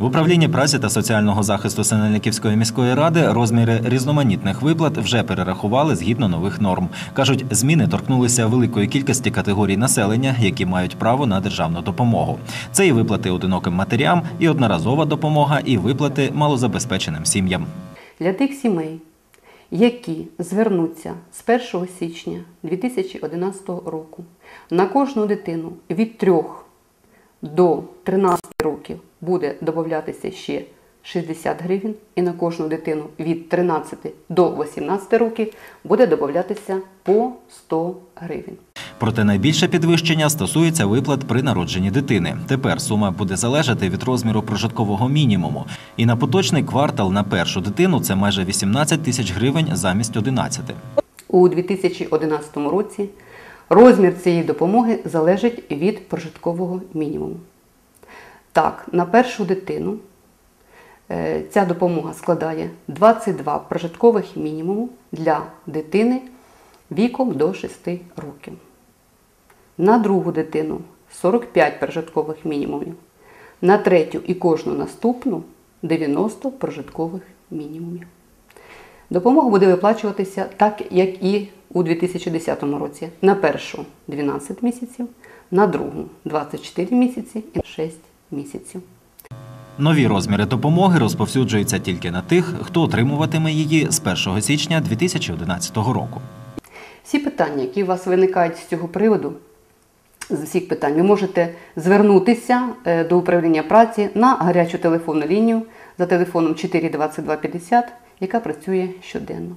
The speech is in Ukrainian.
В управлінні праці та соціального захисту Синельниківської міської ради розміри різноманітних виплат вже перерахували згідно нових норм. кажуть, зміни торкнулися великої кількості категорій населення, які мають право на державну допомогу. Це і виплати одиноким матерям, і одноразова допомога, і виплати малозабезпеченим сім'ям. Для тих сімей, які звернуться з 1 січня 2011 року на кожну дитину від 3 до 13 років буде додатися ще 60 гривень, і на кожну дитину від 13 до 18 років буде додатися по 100 гривень. Проте найбільше підвищення стосується виплат при народженні дитини. Тепер сума буде залежати від розміру прожиткового мінімуму. І на поточний квартал на першу дитину це майже 18 тисяч гривень замість 11. У 2011 році розмір цієї допомоги залежить від прожиткового мінімуму. Так, на першу дитину е, ця допомога складає 22 прожиткових мінімуму для дитини віком до 6 років. На другу дитину 45 прожиткових мінімумів. На третю і кожну наступну 90 прожиткових мінімумів. Допомога буде виплачуватися так, як і у 2010 році. На першу 12 місяців, на другу 24 місяці і 6 місяців. Нові розміри допомоги розповсюджуються тільки на тих, хто отримуватиме її з 1 січня 2011 року. Всі питання, які у вас виникають з цього приводу, з усіх питань, ви можете звернутися е, до управління праці на гарячу телефонну лінію за телефоном 42250, яка працює щоденно.